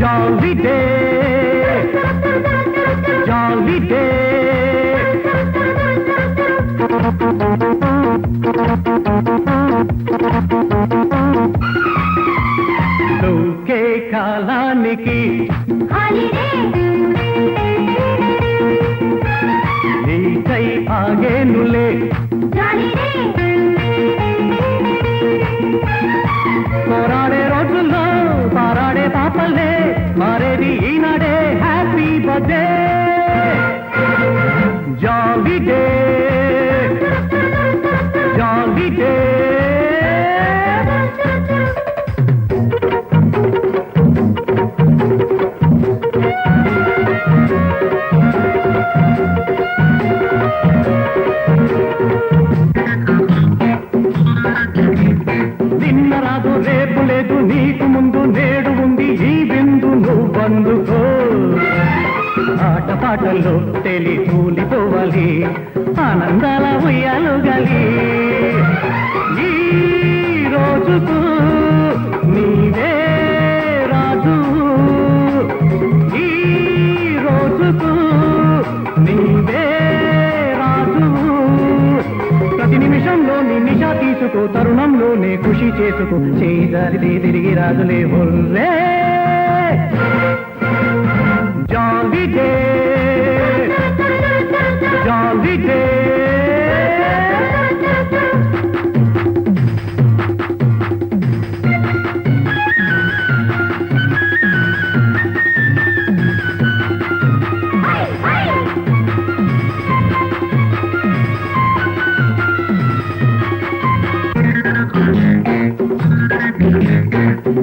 Jolly day, jolly day. लोके खालाने की holiday లేనులే పోరాడే రోజుల్లో పారాడే పాపల్లే మారేది ఈనాడే హ్యాపీ బర్త్డే. జాలీ డే నిన్న రాదు రేపు లేదు నీకు ముందు నేడు ఉంది ఈ బిందు నువ్వందుకో ఆట పాటల్లో తెలి తూలిపోవాలి ఆనందాల ఉయ్యాలుగాలి ఈ రోజుకు నిమిషంలో నీ నిషా తీసుకో తరుణంలోనే ఖుషి చేసుకో. చేయి తిరిగి రాజులే హుర్రే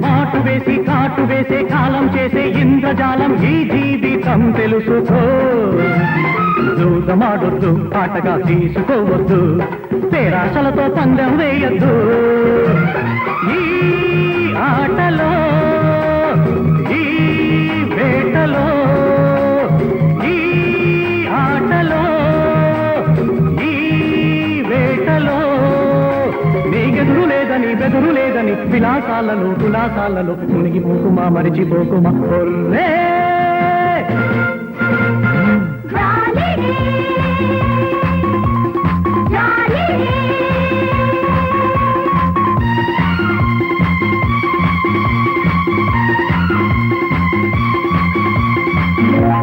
మాటు వేసి కాటు వేసే కాలం చేసే ఇంద్రజాలం ఈ జీవితం తెలుసుకో. దూదమాడొద్దు ఆటగా తీసుకోవద్దు పేరాశలతో పందెం వేయద్దు. ఈ ఆటలో ఎదురు లేదని బెదురు లేదని విలాసాలలో కులాసాలలో మునిగిపోకుమా మరిచిపోకుమా? ఒర్రే!